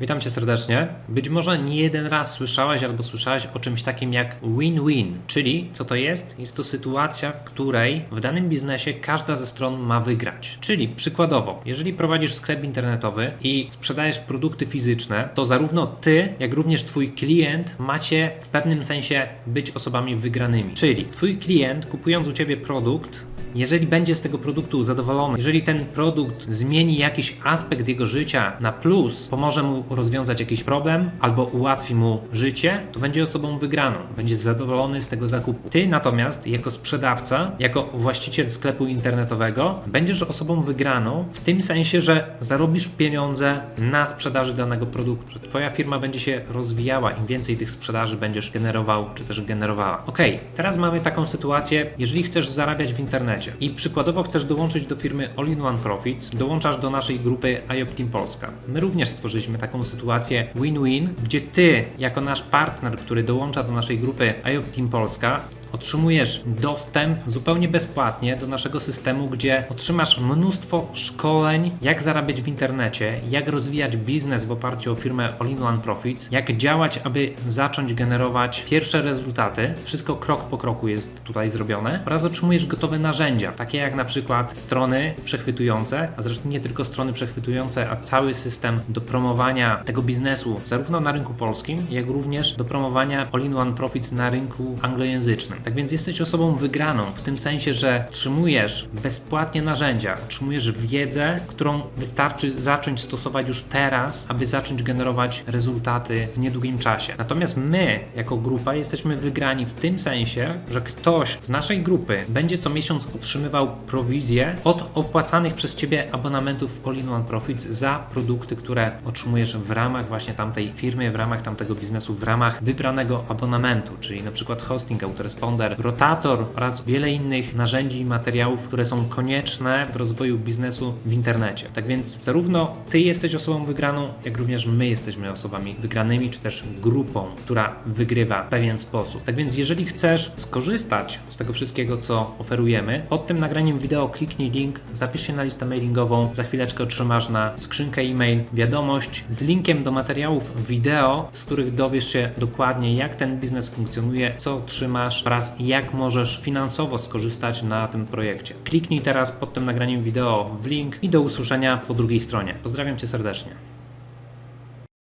Witam Cię serdecznie. Być może nie jeden raz słyszałeś albo słyszałaś o czymś takim jak win-win, czyli co to jest? Jest to sytuacja, w której w danym biznesie każda ze stron ma wygrać. Czyli przykładowo, jeżeli prowadzisz sklep internetowy i sprzedajesz produkty fizyczne, to zarówno Ty, jak również Twój klient macie w pewnym sensie być osobami wygranymi. Czyli Twój klient kupując u Ciebie produkt, jeżeli będzie z tego produktu zadowolony, jeżeli ten produkt zmieni jakiś aspekt jego życia na plus, pomoże mu rozwiązać jakiś problem albo ułatwi mu życie, to będzie osobą wygraną, będzie zadowolony z tego zakupu. Ty natomiast, jako sprzedawca, jako właściciel sklepu internetowego, będziesz osobą wygraną w tym sensie, że zarobisz pieniądze na sprzedaży danego produktu, że Twoja firma będzie się rozwijała, im więcej tych sprzedaży będziesz generował czy też generowała. Ok, teraz mamy taką sytuację, jeżeli chcesz zarabiać w internecie i przykładowo chcesz dołączyć do firmy All in One Profits, dołączasz do naszej grupy IOP Team Polska. My również stworzyliśmy taką sytuację win-win, gdzie ty, jako nasz partner, który dołącza do naszej grupy IOP Team Polska, otrzymujesz dostęp zupełnie bezpłatnie do naszego systemu, gdzie otrzymasz mnóstwo szkoleń, jak zarabiać w internecie, jak rozwijać biznes w oparciu o firmę All in One Profits, jak działać, aby zacząć generować pierwsze rezultaty. Wszystko krok po kroku jest tutaj zrobione oraz otrzymujesz gotowe narzędzia, takie jak na przykład strony przechwytujące, a zresztą nie tylko strony przechwytujące, a cały system do promowania tego biznesu zarówno na rynku polskim, jak również do promowania All in One Profits na rynku anglojęzycznym. Tak więc jesteś osobą wygraną w tym sensie, że otrzymujesz bezpłatnie narzędzia, otrzymujesz wiedzę, którą wystarczy zacząć stosować już teraz, aby zacząć generować rezultaty w niedługim czasie. Natomiast my, jako grupa, jesteśmy wygrani w tym sensie, że ktoś z naszej grupy będzie co miesiąc otrzymywał prowizję od opłacanych przez Ciebie abonamentów All in One Profits za produkty, które otrzymujesz w ramach właśnie tamtej firmy, w ramach tamtego biznesu, w ramach wybranego abonamentu, czyli na przykład hosting, autoresponder, rotator oraz wiele innych narzędzi i materiałów, które są konieczne w rozwoju biznesu w internecie. Tak więc zarówno Ty jesteś osobą wygraną, jak również my jesteśmy osobami wygranymi, czy też grupą, która wygrywa w pewien sposób. Tak więc jeżeli chcesz skorzystać z tego wszystkiego, co oferujemy, pod tym nagraniem wideo kliknij link, zapisz się na listę mailingową, za chwileczkę otrzymasz na skrzynkę e-mail wiadomość z linkiem do materiałów wideo, z których dowiesz się dokładnie, jak ten biznes funkcjonuje, co otrzymasz oraz jak możesz finansowo skorzystać na tym projekcie. Kliknij teraz pod tym nagraniem wideo w link i do usłyszenia po drugiej stronie. Pozdrawiam Cię serdecznie.